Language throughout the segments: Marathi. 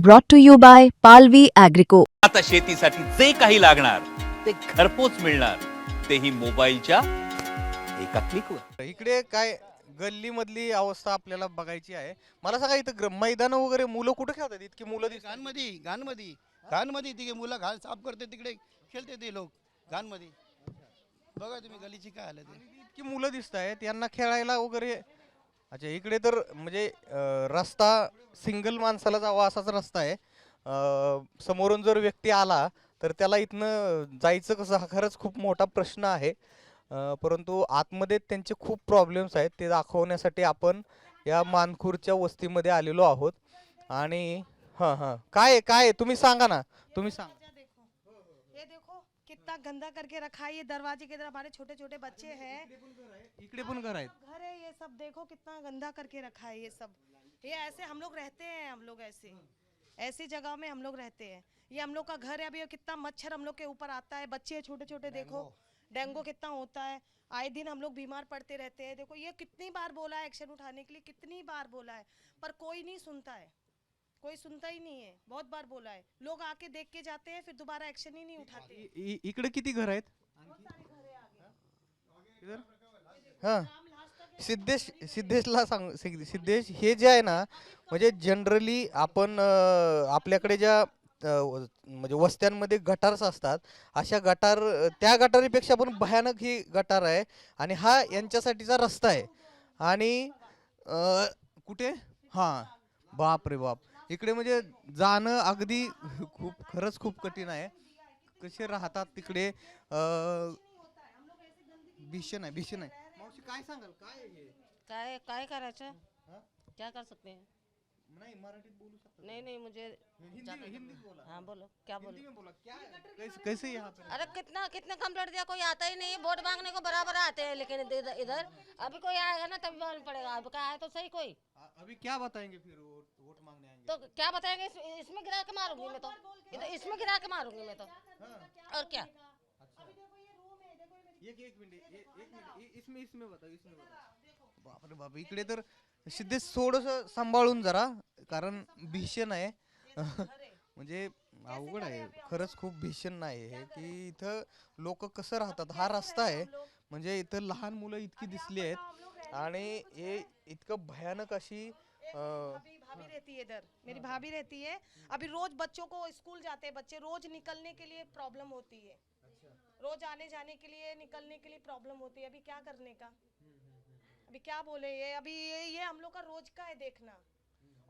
brought to you by Palvi Agrico. आता शेतीसाठी जे काही लागणार ते घरपोच मिळणार. तेही मोबाईलच्या एका क्लिकवर. इकडे काय गल्ली मधली अवस्था आपल्याला बघायची आहे. मला सांगा इथं मैदान वगैरे मुलं कुठे खेळतात? इतकी मुलं घाणमध्ये घाणमध्ये घाणमध्ये तिकडे मुलं घाण साफ करते तिकडे खेळते ते लोक घाणमध्ये बघा तुम्ही गलीची काय हालत आहे. इतकी मुलं दिसत आहेत यांना खेळायला वगैरे अच्छा इकडे तर म्हणजे अं, रस्ता सिंगल माणसाला जावा असाच रस्ता आहे. अं, समोरून जर व्यक्ती आला तर त्याला इथनं जायचं कसं हा खरंच खूप मोठा प्रश्न आहे. अं, परंतु आतमध्ये त्यांचे खूप प्रॉब्लेम्स आहेत ते दाखवण्यासाठी आपण या मानखूरच्या वस्तीमध्ये आलेलो आहोत. आणि हां हां. काय आहे, काय आहे? तुम्ही सांगा ना. तुम्ही सांगा. दरवाजा देखो. ये देखो कितना गंदा करके रखा है ये दरवाजे की तरफ हमारे छोटे छोटे बच्चे हैं। इकडे पण घर आहेत घर है ये सब देखो कितना गंदा करके रखा है ये सब। ये ऐसे हम लोग रहते हैं हम लोग ऐसे। ऐसी जगह में हम लोग रहते हैं। ये हम लोग का घर है अभी कितना मच्छर हम लोग के ऊपर आता है। बच्चे छोटे छोटे देखो। डेंगू कितना होता है। आए दिन हम लोग बीमार पड़ते रहते हैं। देखो ये कितनी बार बोला है एक्शन उठाने के लिए कितनी बार बोला है। पर कोई नहीं सुनता है। कोई सुनता ही नहीं है। बहुत बार बोला है। लोग आके देख के जाते हैं फिर दोबारा एक्शन ही नहीं उठाते। इकडे किती घर आहेत? इधर? हा। सिद्धेश सिद्धेशला सांग सिद्ध- सिद्धेश हे जे आहे ना म्हणजे जनरली आपण आपल्याकडे ज्या व- म्हणजे वस्त्यांमध्ये गटार्स असतात अशा गटार त्या गटारीपेक्षा पण भयानक ही गटार आहे आणि हा यांच्यासाठीचा रस्ता आहे. आणि कुठे? हां. बाप रे बाप. इकडे म्हणजे जाणं अगदी खूप खरंच खूप कठीण आहे. कसे राहतात तिकडे? भीषण आहे भीषण आहे. काय सांगाल? काय आहे हे? काय काय करायचं? हा? क्या कर सकते हैं? नाही मराठीत बोलू शकता नहीं नहीं मुझे हिंदी ज्यादा- हिंदी बोला. हाँ बोलो क्या हिंदी बोलो में बोला. क्या कैसे कैसे यहाँ पे? अरे कितना कितना कंप्लेंट दिया कोई आता ही नहीं वोट मांगने को बराबर आते हैं लेकिन इधर इधर अभी कोई आएगा ना तभी मालूम पड़ेगा अब का आए तो सही कोई। अ- अभी क्या बताएँगे फिर वोट वोट मांगने आएँगे? तो क्या बताएँगे इस, इसमें गिरा के मारूँगी मैं तो। इसमें गिरा के मारूँगी मैं तो। और क्या? एक एक मिनिट ए- एक मिनिट इ- इसमें इसमें बताओ इसमें बताओ बापरे बाप इकडे तर सिद्धेश थोडस सांभाळून जरा कारण भीषण आहे. म्हणजे अवघड आहे. खरंच खूप भीषण आहे हे की इथं लोक कसं राहतात? हा रस्ता आहे. म्हणजे इथं लहान मुलं इतकी दिसली आहेत. आणि हे इतकं भयानक अशी अं, अभी भाभी रहती है इधर। मेरी भाभी रहती है। अभी रोज बच्चों को स्कूल जाते हैं। बच्चे रोज निकलने के लिए प्रॉब्लम होती है। रोज आने जाने के लिए निकलने के लिए प्रॉब्लम होती है। अभी क्या करने का? अभी क्या बोले ये? अभी ये ये हम लोग का रोज का है देखना।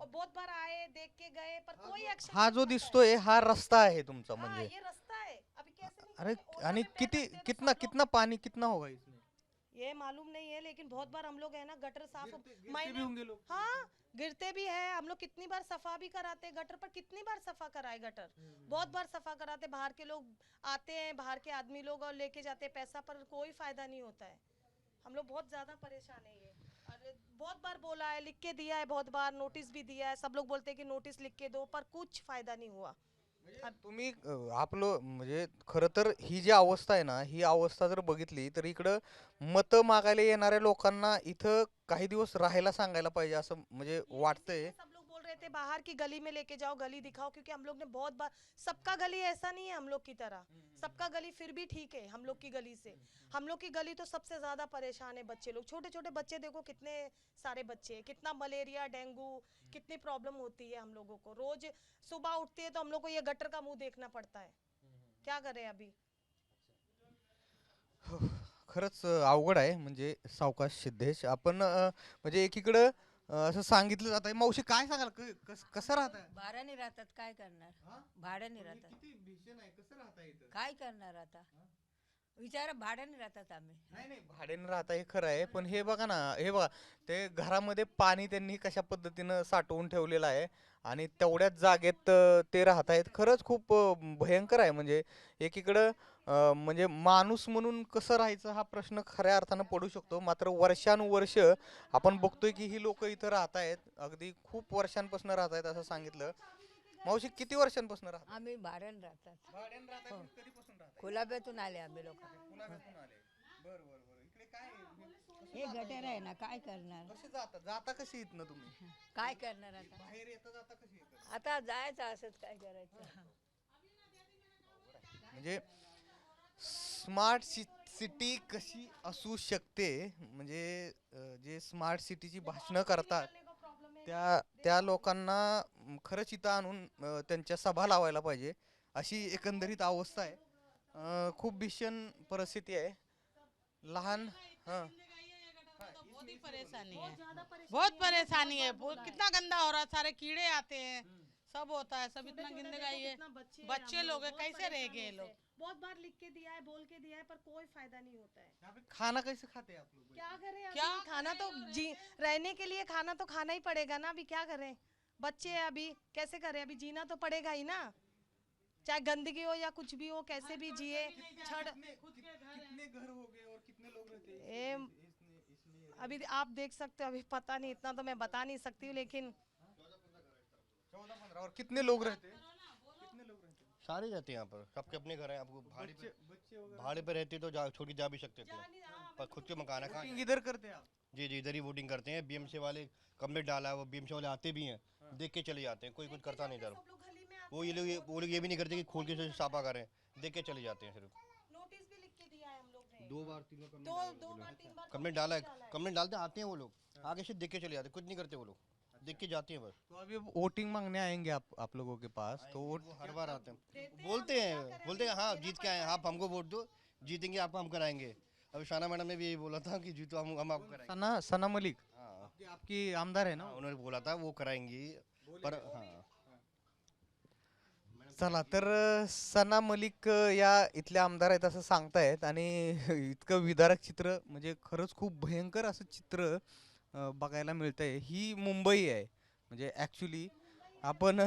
और बहुत बार आए देख के गए पर कोई एक्शन हा जो दिसतोय हा रस्ता आहे तुमचा हाँ म्हणजे. ये रास्ता है अभी कैसे अरे आणि किती हैं तो कितना कितना पानी कितना होगा इसमें ये मालूम नहीं है लेकिन बहुत बार हम लोग है ना गटर साफ़ गिरते- होंगे लोग। हाँ गिरते भी है। हम लोग कितनी बार सफ़ा भी कराते गटर पर कितनी बार सफ़ा कराए गटर? बहुत बार सफ़ा कराते बाहर के लोग आते हैं बाहर के आदमी लोग और लेके जाते हैं पैसा पर कोई फ़ायदा नहीं होता है। हम लोग बहुत ज़्यादा परेशान है ये। बहुत बार बोला है लिख के दिया है बहुत बार नोटिस भी दिया है। सब लोग बोलते हैं कि नोटिस लिख के दो पर कुछ फ़ायदा नहीं हुआ। तुम्ही अं, आपलं म्हणजे खरं तर ही जी अवस्था आहे ना ही अवस्था जर बघितली तर इकडं मतं मागायला येणाऱ्या लोकांना इथं काही दिवस राहायला सांगायला पाहिजे असं म्हणजे वाटतंय. थे बाहर की गली में लेके जाओ गली दिखाओ क्योंकि हम लोग ने बहुत बार सबका गली ऐसा नहीं है हम लोग की तरह। सबका गली फिर भी ठीक है हम लोग की गली से। हम लोग की गली तो सबसे ज़्यादा परेशान है बच्चे लोग। छोटे छोटे बच्चे देखो कितने सारे बच्चे हैं, कितना मलेरिया डेंगू कितनी प्रॉब्लम होती है हम लोगों को। रोज सुबह उठती है तो हम लोग को ये गटर का मुँह देखना पड़ता है। क्या करें अभी? खरंच अं, अवघड आहे म्हणजे सावकाश सिद्धेश. आपण अं, म्हणजे एकीकडं असं सांगितलं जात आहे मावशी काय सांगाल? क- कस- कसं राहत भाड्याने राहतात काय करणार? भाड्याने राहतात. किती भीषण आहे कसं राहता इथं? काय करणार आता? विचारा भाड्याने राहतात आम्ही. नाही नाही भाड्याने राहता हे खरं आहे पण हे बघा ना हे बघा ते घरामध्ये पाणी त्यांनी कशा पद्धतीनं साठवून ठेवलेलं आहे आणि तेवढ्याच जागेत अं, ते राहत आहेत खरंच खूप अं, भयंकर आहे. म्हणजे एकीकडं म्हणजे माणूस म्हणून कसं राहायचं हा प्रश्न खऱ्या अर्थानं पडू शकतो. मात्र वर्षानुवर्ष आपण बघतोय की ही लोक इथं राहत आहेत अगदी खूप वर्षांपासून राहत आहेत असं सांगितलं. मावशी किती वर्षांपासून राहत आम्ही भाड्याने राहतात. भाड्याने राहत हो. कधीपासून राहत कोलाब्यातून आले आम्ही लोक. पुण्यातून आले. बर बर बर. इकडे काय हे गटर आहे ना काय करणार? कसे जाता? जाता कशी इथनं तुम्ही? काय करणार आता? बाहेर येता जाता कशी येता? आता जायचं असंच काय करायचं? म्हणजे स्मार्ट सिटी कशी असू शकते? म्हणजे जे स्मार्ट सिटीची भाषणं करतात त्या त्या लोकांना खरंच इथं आणून त्यांच्या सभा लावायला पाहिजे अशी एकंदरीत अवस्था आहे. खूप भीषण परिस्थिती आहे. लहान हां. बहुत ही परेशानी है। बहुत परेशानी है। बहुत कितना गंदा हो रहा है। सारे कीड़े आते हैं। सब होता है। सब इतना गंदगा ये बच्चे हैं बच्चे लोग। हैं, कैसे रह गए लोग? बहुत बार लिख के दिया है बोल के दिया है पर कोई फ़ायदा नहीं होता है। यहाँ पे खाना कैसे खाते हैं आप लोग? क्या करें अभी? क्या खाना तो जी रहने के लिए खाना तो खाना ही पड़ेगा ना अभी क्या करें? बच्चे हैं अभी कैसे करें? अभी जीना तो पड़ेगा ही ना। चाहे गंदगी हो या कुछ भी हो कैसे भी जिए छड़ कितने घर हो। गए और कितने लोग रहते हैं। अभी आप देख सकते हो अभी पता नहीं इतना तो मैं बता नहीं सकती हूँ लेकिन चौदह पंद्रह और कितने लोग रहते हैं कितने लोग रहते हैं सारे रहते हैं यहाँ पर। सबके अपने घर हैं आपको भाड़े पे भाड़े पे रहते तो जा छोड़ के जा भी सकते थे पर खुद के मकान है कहाँ इधर करते हैं आप? जी जी इधर ही वोटिंग करते हैं। बीएमसी वाले कंप्लेट डाला है वो बीएमसी वाले आते भी हैं देख के चले जाते हैं। कोई कुछ करता नहीं इधर। वो ये लोग ये- वो लोग ये भी नहीं करते कि खोल के से साफा करें देख के चले जाते हैं सिर्फ़। नोटिस भी लिख के दिया है हम लोग ने। दो बार तीन बार कंप्लेंट डाला है कंप्लेंट डालते आते हैं वो लोग। आगे से देख के चले जाते हैं कुछ नहीं करते वो लोग। देख के जाते हैं बस। तो अभी वोटिंग मांगने आएंगे आप आप लोगों के पास तो वोट वो हर बार आते हैं। बोलते हैं बोलते हैं हाँ जीत के आए हैं, आप हमको वोट दो जीतेंगे आपको हम कराएंगे। अभी शाना मैडम ने भी यही बोला था कि जीतो हम हम आपको कराएंगे। सना सना मलिक हाँ। आपकी, आमदार है ना? हाँ, उन्होंने बोला था वो कराएंगी पर हाँ। चला तर सना मलिक या इथल्या आमदार आहेत असं सांगतायत आणि इतकं विदारक चित्र म्हणजे खरंच खूप भयंकर असं चित्र बघायला मिळतंय. ही मुंबई आहे. म्हणजे ॲक्च्युली आपण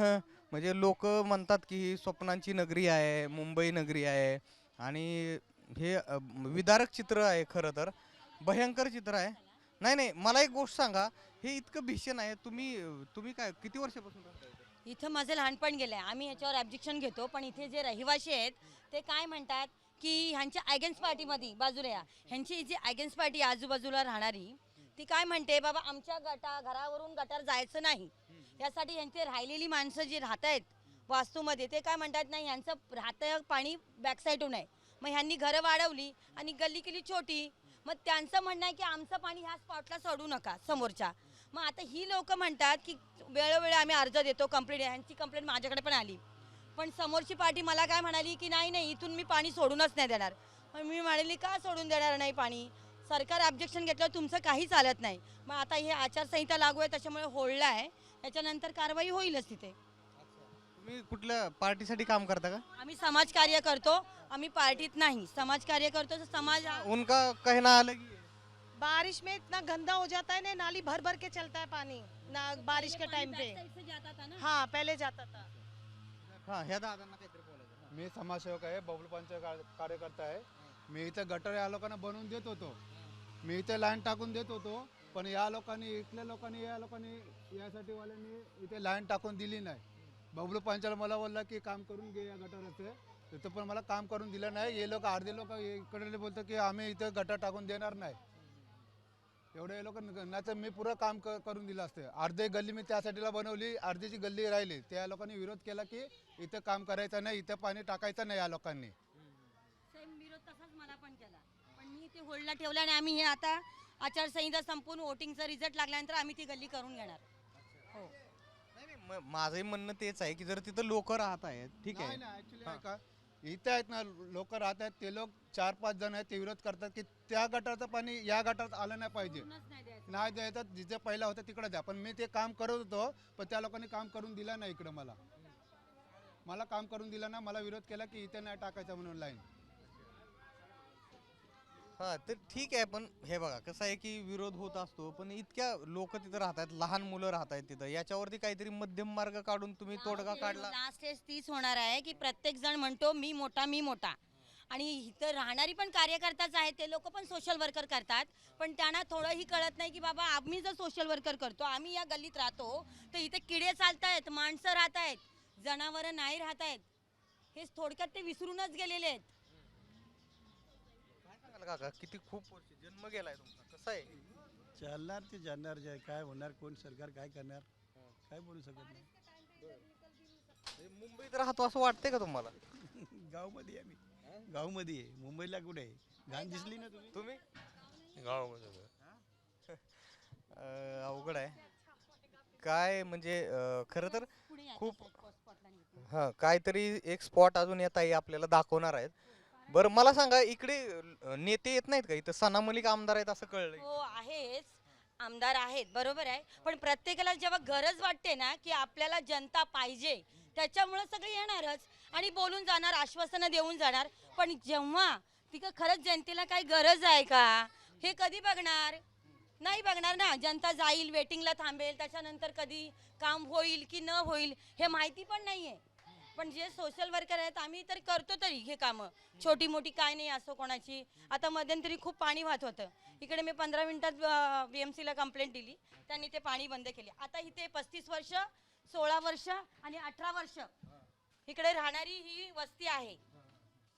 म्हणजे लोक म्हणतात की ही स्वप्नांची नगरी आहे मुंबई नगरी आहे. आणि हे विदारक चित्र आहे खरं तर. भयंकर चित्र आहे. नाही नाही मला एक गोष्ट सांगा. हे इतकं भीषण आहे. तुम्ही तुम्ही काय किती वर्षापासून इथं? माझं लहानपण गेलं आहे आम्ही याच्यावर ॲब्जेक्शन घेतो. पण इथे जे रहिवासी आहेत ते काय म्हणतात की ह्यांच्या अगेन्स्ट पार्टीमध्ये बाजूला या. ह्यांची जी अगेन्स्ट पार्टी आजूबाजूला राहणारी ती काय म्हणते बाबा आमच्या गटा घरावरून गटार जायचं नाही. यासाठी ह्यांचे राहिलेली माणसं जी राहत आहेत वास्तूमध्ये ते काय म्हणतात नाही यांचं राहतं पाणी बॅकसाईडून आहे. मग ह्यांनी घरं वाढवली आणि गल्ली केली छोटी. मग त्यांचं म्हणणं आहे की आमचं पाणी ह्या स्पॉटला सोडू नका समोरच्या. मग आता ही लोक म्हणतात की वेळोवेळी आम्ही अर्ज देतो कंप्लेंट ह्यांची कंप्लेंट माझ्याकडे पण आली. पण समोरची पार्टी मला काय म्हणाली की नाही नाही इथून मी पाणी सोडूनच नाही देणार. मग मी म्हणाली का सोडून देणार नाही पाणी? सरकार ऑब्जेक्शन घेतलं तुमचं काही चालत नाही. मग आता हे आचारसंहिता लागू आहे त्याच्यामुळे होल्ड आहे. त्याच्यानंतर कारवाई होईलच तिथे. तुम्ही कुठल्या पार्टीसाठी काम करता का? आम्ही समाजकार्य करतो आम्ही पार्टीत नाही. समाजकार्य करतो तर समाज हा- उनका कहना अलग ही है बारिश में इतना गंदा हो जाता है ना नाली भर भर के चलता है पानी ना बारिश के टाइम पे। हाँ पहले जाता था। हा ह्या दादांना काहीतरी बोलायचं हा. मी समाजसेवक आहे बबलूपांचा कार्यकर्ता आहे. मी इथं गटर या लोकांना बनवून देत होतो. मी इथे लाईन टाकून देत होतो पण या लोकांनी इथल्या लोकांनी या लोकांनी यासाठी वाल्यांनी इथे लाईन टाकून दिली नाही. बबलू पंचाला मला बोलला की काम करून घे या गटाराचे. तिथं पण मला काम करून दिलं नाही. हे लोक अर्धे लोक इकडे बोलतो की आम्ही इथं गटार टाकून देणार नाही. एवढं हे लोक नाही मी पुरं काम क- करून दिलं असतं. अर्धे गल्ली मी त्यासाठीला बनवली अर्धीची गल्ली राहिली. त्या लोकांनी विरोध केला की इथं काम करायचं नाही इथं पाणी टाकायचं नाही या लोकांनी सेम विरोध तसाच मला पण केला पण मी ते होल्डला ठेवलं आणि आम्ही हे आता आचारसंहिता संपून वोटिंगचा रिझल्ट लागल्यानंतर आम्ही ती गल्ली करून घेणार. हो. नाही नाही म- माझंही म्हणणं तेच आहे की जर तिथं लोक राहत आहेत ठीक नाही आहे ना ऍक्च्युली का इथे आहेत ना लोक राहत आहेत ते लोक चार पाच जण आहेत ते विरोध करतात की त्या गटाचं पाणी या गटात आलं नाही पाहिजे. पूर्णच नाही द्यायचं. नाही द्यायचं जिथे पहिला होतं तिकडे द्या. पण मी ते काम करत होतो पण त्या लोकांनी काम करून दिलं नाही इकडं मला. मला काम करून दिलं ना मला विरोध केला की इथे नाही टाकायचं म्हणून लाईन हा तर ठीक आहे पण हे बघा कसं आहे की विरोध होत असतो पण इतक्या लोक तिथं राहतात लहान मुलं राहत आहेत तिथं. याच्यावरती काहीतरी मध्यम मार्ग काढून तुम्ही तोडगा काढला. लास्ट स्टेज तीच होणार आहे की प्रत्येक जण म्हणतो मी मोठा मी मोठा. आणि इथं राहणारी पण कार्यकर्ताच आहेत ते लोक पण सोशल वर्कर करतात. पण त्यांना थोडंही कळत नाही की बाबा आम्ही जर सोशल वर्कर करतो आम्ही या गल्लीत राहतो तर इथे किडे चालत आहेत माणसं राहत आहेत जनावरं नाही राहत आहेत हे थोडक्यात ते विसरूनच गेलेले आहेत. सांगाल काका किती खूप वर्ष जन्म गेलाय तुमचा. कसं आहे? चालणार ते जाणार जे काय होणार कोण सरकार काय करणार काय बोलू शकत नाही. म्हणजे मुंबईत राहतो असं वाटतंय का तुम्हाला? गावमध्ये आहे आम्ही गावमध्ये आहे. मुंबईला कुठे आहे? घाण दिसली ना तुम्ही? तुम्ही? गावामध्ये अवघड आहे. काय म्हणजे अं, खरं तर खूप हा काहीतरी एक स्पॉट अजून येत आहे आपल्याला दाखवणार आहेत. बरं मला सांगा इकडे नेते येत नाहीत का? इथं सना मलिक आमदार आहेत असं कळलं हो आहेच. आमदार आहेत बरोबर आहे. पण प्रत्येकाला जेव्हा गरज वाटते ना की आपल्याला जनता पाहिजे त्याच्यामुळे सगळे येणारच. आणि बोलून जाणार आश्वासनं देऊन जाणार. पण जेव्हा तिकं खरंच जनतेला काही गरज आहे का? हे कधी बघणार? नाही बघणार ना. जनता जाईल वेटिंगला थांबेल त्याच्यानंतर कधी काम होईल की न होईल हे माहिती पण नाहीये. पण जे सोशल वर्कर आहेत आम्ही तर करतो तरी हे कामं. छोटी मोठी काय नाही असो कोणाची. आता मध्यंतरी खूप पाणी वाहत होतं. इकडे मी पंधरा मिनिटात बी एम सीला कंप्लेंट दिली. त्यांनी ते पाणी बंद केले. आता इथे पस्तीस वर्ष सोळा वर्ष आणि अठरा वर्ष इकडे राहणारी ही वस्ती आहे.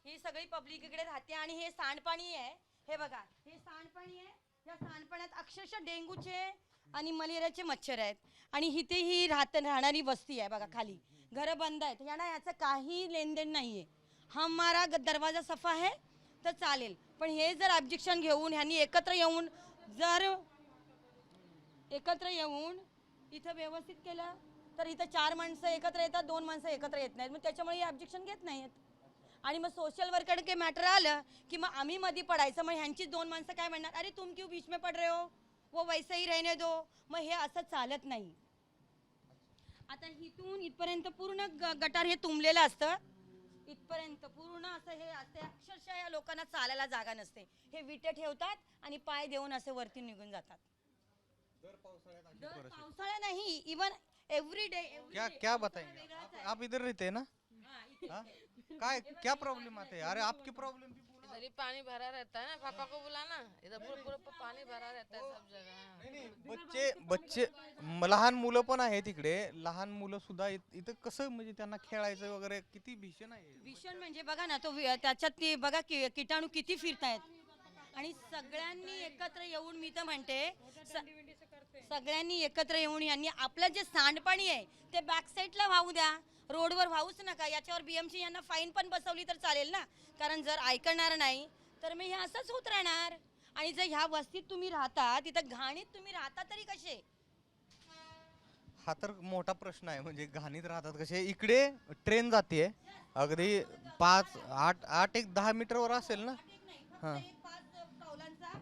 ही सगळी पब्लिक इकडे राहते आणि हे सांडपाणी आहे. हे बघा हे सांडपाणी आहे. या सांडपाण्यात अक्षरशः डेंगूचे आणि मलेरियाचे मच्छर आहेत. आणि इथे ही राहत राहणारी वस्ती आहे बघा खाली. घरं बंद आहेत. यांना याचं काही लेनदेन आहे हमारा ग- दरवाजा सफा आहे तर चालेल. पण हे जर ऑब्जेक्शन घेऊन ह्यांनी एकत्र येऊन जर एकत्र येऊन इथं व्यवस्थित केलं तर इथं चार माणसं एकत्र येतात दोन माणसं एकत्र येत नाहीत. मग त्याच्यामुळे हे ऑब्जेक्शन घेत नाहीत आणि मग सोशल वर्कर काही मॅटर आलं की मग आम्ही मध्ये पडायचं. मग ह्यांची दोन माणसं काय म्हणणार? अरे तुम क्यू बीच में पड रहे हो? वो वैसे ही रहने दो. मग हे असं चालत नाही. आता इथून इथपर्यंत पूर्ण ग- गटार हे तुंबलेलं असतं. इथपर्यंत पूर्ण असं हे असते. अक्षरशः या लोकांना चालायला जागा नसते. हे विटे ठेवतात आणि पाय देऊन असे वरती निघून जातात. दर पावसाळ्या नाही इवन एव्हरी डे क्या क्या बताएंगे? आप, आप इधर रहते हैं ना? हाँ? काय क्या प्रॉब्लम आते हैं? अरे आपकी प्रॉब्लम इधर ही पानी भरा रहता है ना पापा को बुलाना। इधर पूरा पूरा पानी भरा रहता है सब जगह। नाही, नाही, बच्चे बच्चे म- लहान मुलं पण आहेत इकडे. लहान मुलं सुद्धा इत- इथं कसं म्हणजे त्यांना खेळायचं वगैरे किती भीषण आहे. भीषण म्हणजे बघा ना तो वि- त्याच्यात ती बघा कि- किटाणू किती फिरतायत. आणि सगळ्यांनी एकत्र येऊन मी तर म्हणते स- सगळ्यांनी एकत्र येऊन यांनी आपलं जे सांडपाणी आहे ते बॅक साईडला वाहू द्या. रोडवर व्हाऊच नका. याच्यावर बीएमसी यांना फाईन पण बसवली तर चालेल ना? कारण जर ऐकणार नाही तर मी हे असंच होत राहणार. आणि जर ह्या वस्तीत तुम्ही राहता तिथं घाणीत तुम्ही राहता तरी कसे? हा तर मोठा प्रश्न आहे. म्हणजे घाणीत राहतात कसे? इकडे ट्रेन जाते. अगदी पाच आठ आठ एक दहा मीटरवर असेल ना? हां.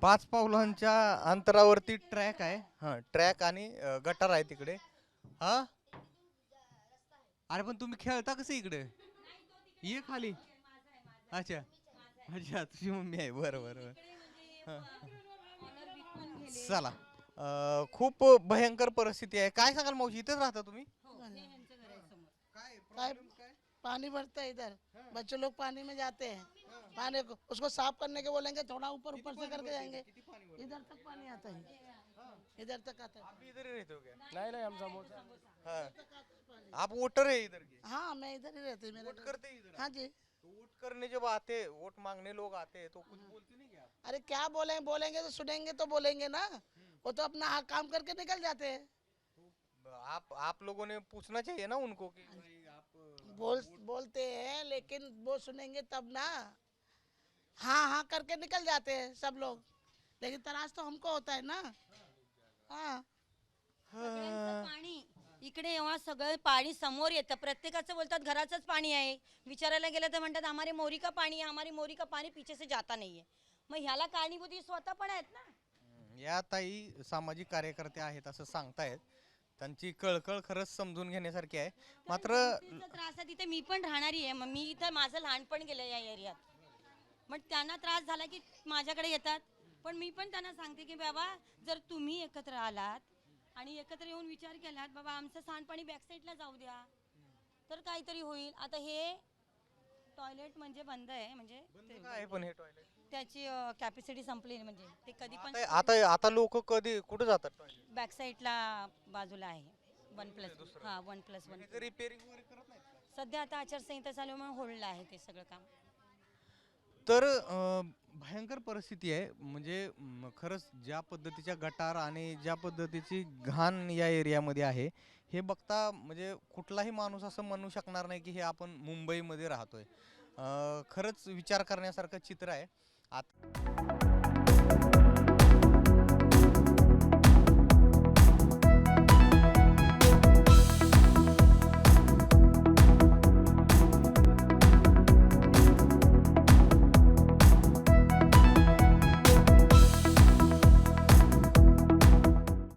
पाच पावलांच्या अंतरावरती ट्रॅक आहे. हां ट्रॅक आणि अ, गटार आहे तिकडे. हा? अरे पण तुम्ही खेळता कसं इकडे? ये खाली. अच्छा. अच्छा तुझी मम्मी आहे. बरं बरं बरं. हां. चला. अ, खूप भयंकर परिस्थिती आहे. काय सांगाल मावशी? इथेच राहता तुम्ही? काय पानी भरता है इधर. बच्चे लोग पानी में जाते हैं. पानी को उसको साफ करने के बोलेंगे थोड़ा ऊपर ऊपर से करके जाएंगे। इधर तक पानी आता है। इधर तक आता है। इधर ही हो क्या? नहीं नहीं हम समोसा हाँ। आप वोटर है इधर के? हाँ मैं इधर ही रहती हूँ मेरे वोट घर। करते हैं इधर हाँ जी। तो वोट करने जब आते हैं वोट मांगने लोग आते हैं तो कुछ बोलते नहीं क्या अरे क्या बोले बोलेंगे तो सुनेंगे तो बोलेंगे ना। वो तो अपना हाँ काम करके निकल जाते हैं। आप आप लोगों ने पूछना चाहिए ना उनको कि भाई आप बोल बोलते हैं लेकिन वो सुनेंगे तब ना। हाँ हाँ करके निकल जाते हैं सब लोग। लेकिन तराश तो हमको होता है ना। हाँ। सगळ्यांचं पाणी इकडे जेव्हा सगळं पाणी समोर येतं. प्रत्येकाचं बोलतात घराचंच पाणी आहे. विचारायला गेलं तर म्हणतात हमारे मोरी का पाणी है हमारी मोरी का पाणी पीछे से जाता नाहीये. मग ह्याला कारणीभूत ही स्वतः पण आहेत ना. या ताई सामाजिक कार्यकर्ते आहेत असं सांगतायत. त्यांची कळकळ खरंच समजून घेण्यासारखी आहे. मात्र तिचा त्रास आहे तिथे मी पण राहणारी आहे. मग मी इथं माझं लहानपण गेलं या एरियात. मग त्यांना त्रास झाला की माझ्याकडे येतात. पण मी पण त्यांना सांगते की बाबा जर तुम्ही एकत्र आलात आणि एकत्र येऊन विचार केलात बाबा आमचं सांडपाणी बॅकसाईडला जाऊ द्या. तर काहीतरी होईल. आता हे टॉयलेट म्हणजे बंद आहे म्हणजे ते- काय पण हे टॉयलेट त्याची कॅपॅसिटी संपली आहे म्हणजे. ते कधी पण आता आता लोक कधी कुठे जातात टॉयलेट बॅक साईडला बाजूला आहे. वन प्लस हा वन प्लस वन रिपेअरिंग वगैरे करत नाहीत का? सध्या आता आचारसंहिता चालू म्हणून होल्डला आहे ते सगळं काम. तर अं, भयंकर परिस्थिती आहे. म्हणजे म, खरंच ज्या पद्धतीच्या गटार आणि ज्या पद्धतीची घाण या एरियामध्ये आहे हे बघता म्हणजे कुठलाही माणूस असं म्हणू शकणार नाही की हे आपण मुंबईमध्ये राहतोय. अं, खरंच विचार करण्यासारखं चित्र आहे. आत